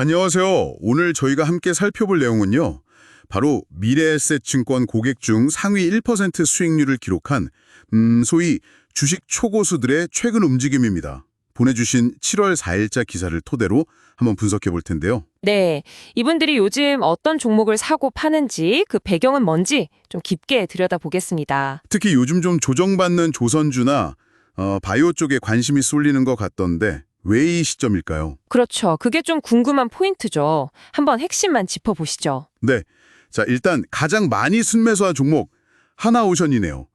안녕하세요. 오늘 저희가 함께 살펴볼 내용은요. 바로 미래에셋증권 고객 중 상위 1% 수익률을 기록한 음, 소위 주식 초고수들의 최근 움직임입니다. 보내주신 7월 4일자 기사를 토대로 한번 분석해 볼 텐데요. 네, 이분들이 요즘 어떤 종목을 사고 파는지 그 배경은 뭔지 좀 깊게 들여다보겠습니다. 특히 요즘 좀 조정받는 조선주나 어, 바이오 쪽에 관심이 쏠리는 것 같던데 왜 이 시점일까요? 그렇죠. 그게 좀 궁금한 포인트죠. 한번 핵심만 짚어보시죠. 네. 자, 일단 가장 많이 순매수한 종목 하나오션이네요.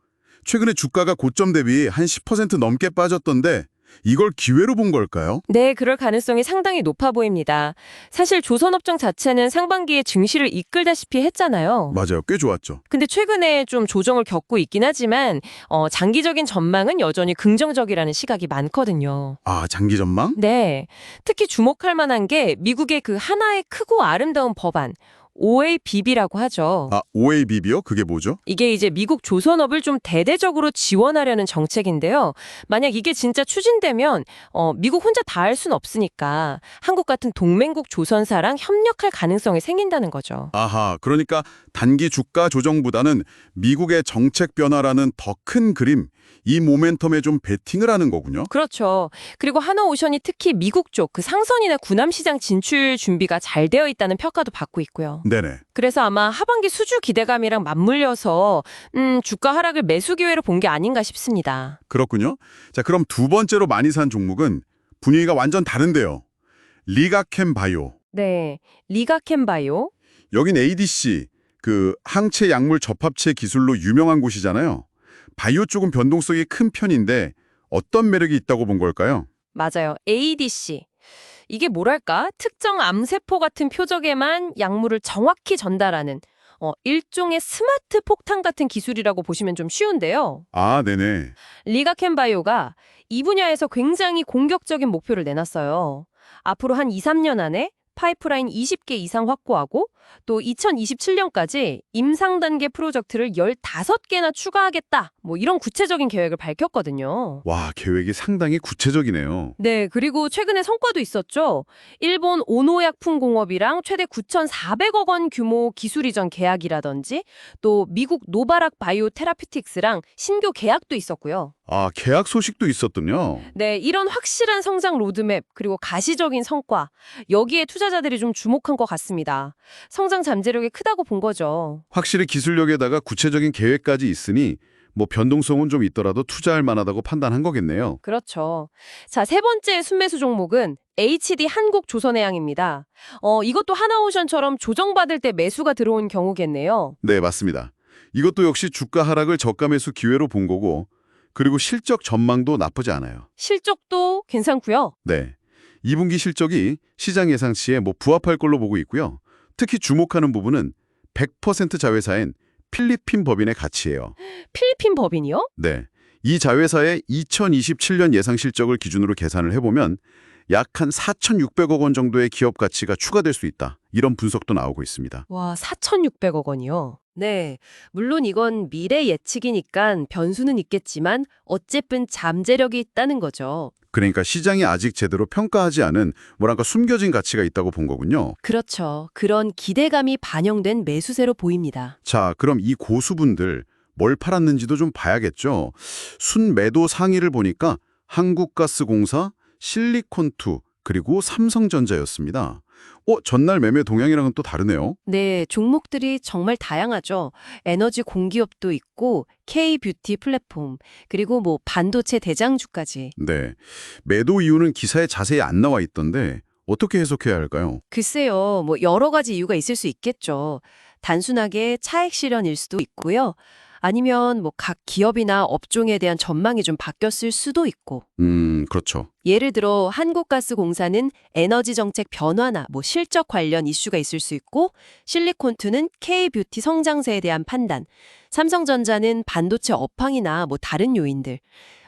최근에 주가가 고점 대비 한 10% 넘게 빠졌던데 이걸 기회로 본 걸까요? 네, 그럴 가능성이 상당히 높아 보입니다. 사실 조선업종 자체는 상반기에 증시를 이끌다시피 했잖아요. 맞아요. 꽤 좋았죠. 근데 최근에 좀 조정을 겪고 있긴 하지만 어, 장기적인 전망은 여전히 긍정적이라는 시각이 많거든요. 아, 장기 전망? 네. 특히 주목할 만한 게 미국의 그 하나의 크고 아름다운 법안, OABB라고 하죠. 아, OABB요? 그게 뭐죠? 이게 이제 미국 조선업을 좀 대대적으로 지원하려는 정책인데요. 만약 이게 진짜 추진되면 어, 미국 혼자 다할 수는 없으니까 한국 같은 동맹국 조선사랑 협력할 가능성이 생긴다는 거죠. 아하, 그러니까 단기 주가 조정보다는 미국의 정책 변화라는 더 큰 그림, 이 모멘텀에 좀 베팅을 하는 거군요. 그렇죠. 그리고 한화오션이 특히 미국 쪽 그 상선이나 구남 시장 진출 준비가 잘 되어 있다는 평가도 받고 있고요. 네네. 그래서 아마 하반기 수주 기대감이랑 맞물려서 음, 주가 하락을 매수 기회로 본 게 아닌가 싶습니다. 그렇군요. 자, 그럼 두 번째로 많이 산 종목은 분위기가 완전 다른데요. 리가캠 바이오. 네. 리가캠 바이오 여긴 ADC, 그 항체 약물 접합체 기술로 유명한 곳이잖아요. 바이오 쪽은 변동성이 큰 편인데 어떤 매력이 있다고 본 걸까요? 맞아요. ADC. 이게 뭐랄까? 특정 암세포 같은 표적에만 약물을 정확히 전달하는 어, 일종의 스마트 폭탄 같은 기술이라고 보시면 좀 쉬운데요. 아, 네네. 리가캠바이오가 이 분야에서 굉장히 공격적인 목표를 내놨어요. 앞으로 한 2, 3년 안에 파이프라인 20개 이상 확보하고 또 2027년까지 임상 단계 프로젝트를 15개나 추가하겠다. 뭐 이런 구체적인 계획을 밝혔거든요. 와, 계획이 상당히 구체적이네요. 네, 그리고 최근에 성과도 있었죠. 일본 오노약품공업이랑 최대 9,400억 원 규모 기술 이전 계약이라든지 또 미국 노바락 바이오 테라피틱스랑 신규 계약도 있었고요. 아, 계약 소식도 있었군요. 네, 이런 확실한 성장 로드맵 그리고 가시적인 성과 여기에 투자 자들이 좀 주목한 것 같습니다. 성장 잠재력이 크다고 본 거죠. 확실히 기술력에다가 구체적인 계획까지 있으니 뭐 변동성은 좀 있더라도 투자할 만하다고 판단한 거겠네요. 그렇죠. 자, 세 번째 순매수 종목은 HD 한국 조선해양입니다. 어, 이것도 하나오션처럼 조정받을 때 매수가 들어온 경우겠네요. 네, 맞습니다. 이것도 역시 주가 하락을 저가 매수 기회로 본 거고 그리고 실적 전망도 나쁘지 않아요. 실적도 괜찮고요. 네. 2분기 실적이 시장 예상치에 뭐 부합할 걸로 보고 있고요. 특히 주목하는 부분은 100% 자회사인 필리핀 법인의 가치예요. 필리핀 법인이요? 네. 이 자회사의 2027년 예상 실적을 기준으로 계산을 해보면 약 한 4,600억 원 정도의 기업 가치가 추가될 수 있다. 이런 분석도 나오고 있습니다. 와, 4,600억 원이요? 네. 물론 이건 미래 예측이니까 변수는 있겠지만 어쨌든 잠재력이 있다는 거죠. 그러니까 시장이 아직 제대로 평가하지 않은 뭐랄까 숨겨진 가치가 있다고 본 거군요. 그렇죠. 그런 기대감이 반영된 매수세로 보입니다. 자, 그럼 이 고수분들 뭘 팔았는지도 좀 봐야겠죠. 순매도 상위를 보니까 한국가스공사, 실리콘투, 그리고 삼성전자였습니다. 어, 전날 매매 동향이랑은 또 다르네요. 네, 종목들이 정말 다양하죠. 에너지 공기업도 있고 K-뷰티 플랫폼, 그리고 뭐 반도체 대장주까지. 네. 매도 이유는 기사에 자세히 안 나와 있던데 어떻게 해석해야 할까요? 글쎄요, 뭐 여러 가지 이유가 있을 수 있겠죠. 단순하게 차액 실현일 수도 있고요. 아니면 뭐 각 기업이나 업종에 대한 전망이 좀 바뀌었을 수도 있고. 음, 그렇죠. 예를 들어 한국가스공사는 에너지 정책 변화나 뭐 실적 관련 이슈가 있을 수 있고 실리콘투는 K-뷰티 성장세에 대한 판단, 삼성전자는 반도체 업황이나 뭐 다른 요인들.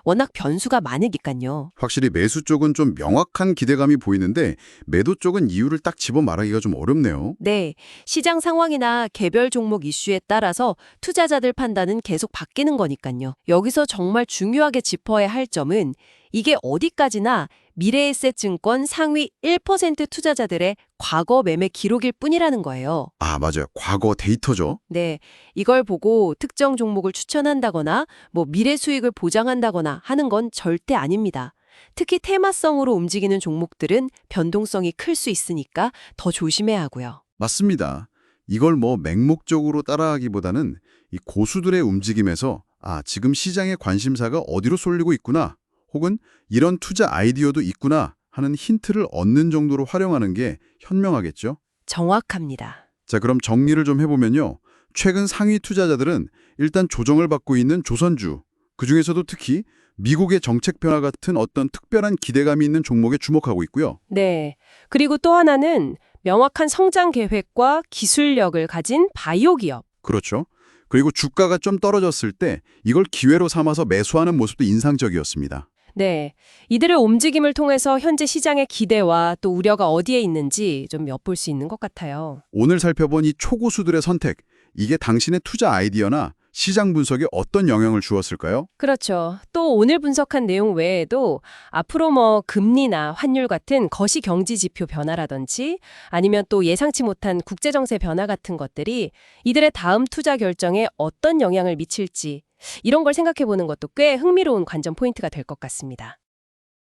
워낙 변수가 많으니까요. 확실히 매수 쪽은 좀 명확한 기대감이 보이는데 매도 쪽은 이유를 딱 집어 말하기가 좀 어렵네요. 네, 시장 상황이나 개별 종목 이슈에 따라서 투자자들 판단은 계속 바뀌는 거니까요. 여기서 정말 중요하게 짚어야 할 점은 이게 어디까지나 미래에셋 증권 상위 1% 투자자들의 과거 매매 기록일 뿐이라는 거예요. 아, 맞아요. 과거 데이터죠. 네, 이걸 보고 특정 종목을 추천한다거나 뭐 미래 수익을 보장한다거나 하는 건 절대 아닙니다. 특히 테마성으로 움직이는 종목들은 변동성이 클 수 있으니까 더 조심해야 하고요. 맞습니다. 이걸 뭐 맹목적으로 따라하기보다는 이 고수들의 움직임에서 아, 지금 시장의 관심사가 어디로 쏠리고 있구나. 혹은 이런 투자 아이디어도 있구나 하는 힌트를 얻는 정도로 활용하는 게 현명하겠죠. 정확합니다. 자, 그럼 정리를 좀 해보면요. 최근 상위 투자자들은 일단 조정을 받고 있는 조선주, 그중에서도 특히 미국의 정책 변화 같은 어떤 특별한 기대감이 있는 종목에 주목하고 있고요. 네. 그리고 또 하나는 명확한 성장 계획과 기술력을 가진 바이오 기업. 그렇죠. 그리고 주가가 좀 떨어졌을 때 이걸 기회로 삼아서 매수하는 모습도 인상적이었습니다. 네. 이들의 움직임을 통해서 현재 시장의 기대와 또 우려가 어디에 있는지 좀 엿볼 수 있는 것 같아요. 오늘 살펴본 이 초고수들의 선택, 이게 당신의 투자 아이디어나 시장 분석에 어떤 영향을 주었을까요? 그렇죠. 또 오늘 분석한 내용 외에도 앞으로 뭐 금리나 환율 같은 거시 경지 지표 변화라든지 아니면 또 예상치 못한 국제 정세 변화 같은 것들이 이들의 다음 투자 결정에 어떤 영향을 미칠지 이런 걸 생각해 보는 것도 꽤 흥미로운 관전 포인트가 될 것 같습니다.